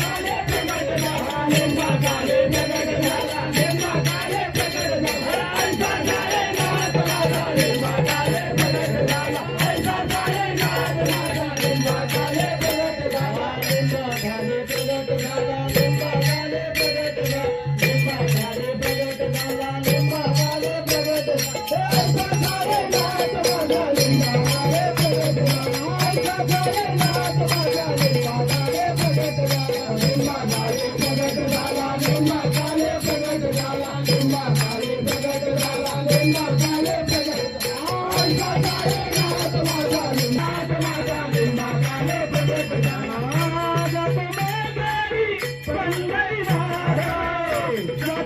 Thank you.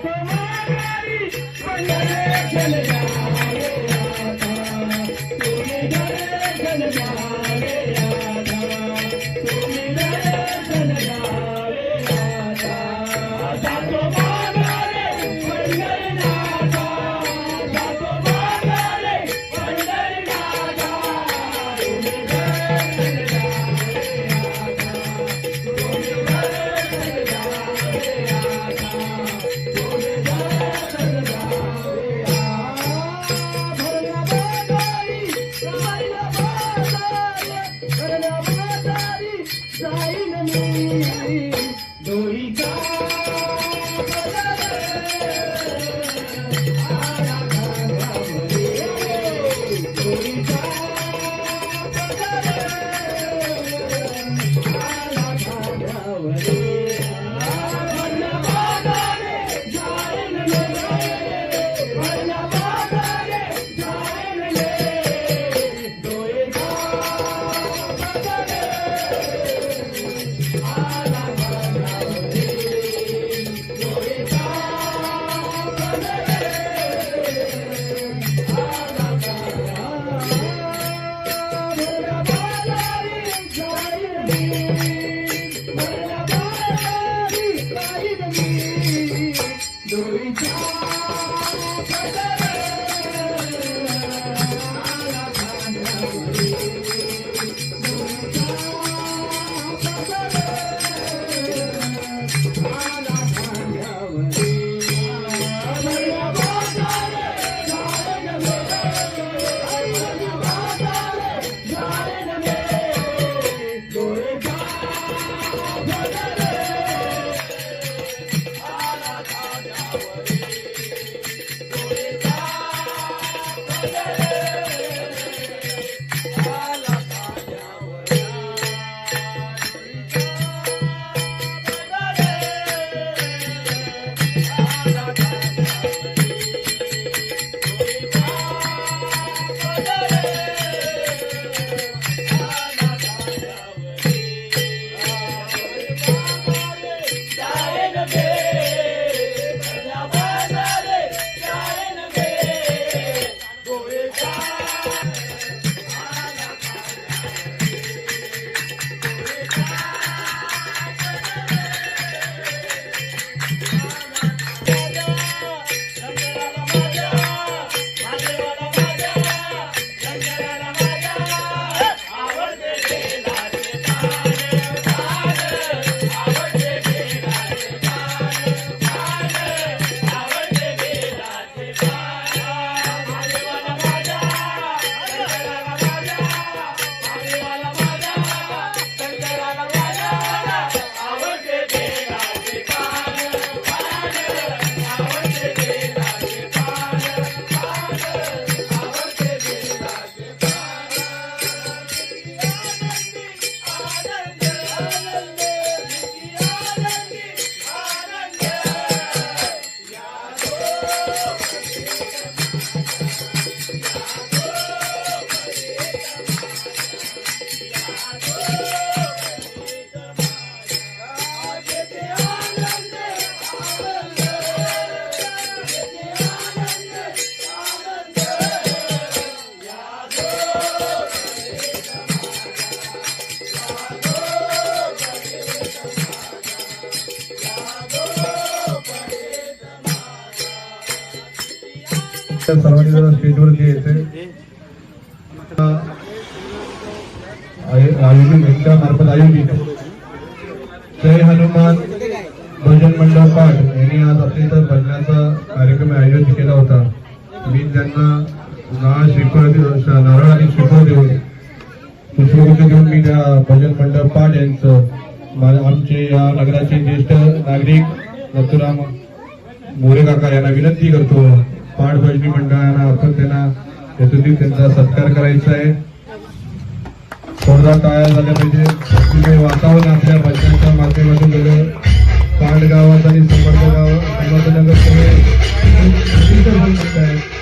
तुम्हारी सर्वांनी जरा स्टेजवरती यायचे आयोजित मार्फत आयोजित. जय हनुमान भजन मंडळ पाठ. यांनी आज आपल्या इथं भजनाचा कार्यक्रम आयोजित केला होता. मी त्यांना नारळ श्रीफळ नारळ आणि श्रीफळ देऊन पुष्पगुच्छ देऊन मी त्या भजन मंडळ पाठ यांचं आमचे या नगराचे ज्येष्ठ नागरिक नथुराम मोरे काका यांना विनंती करतो. पाठ मंडळांना अर्थात त्यांना हेतुतीत त्यांचा सत्कार करायचा आहे. थोडा टाळ्या झाल्या पाहिजे. वातावरण आपल्या भजनाच्या माध्यमातून वेगळं पांड गावात आणि समर्थ गाव समर्थनगर सगळे प्रसिद्ध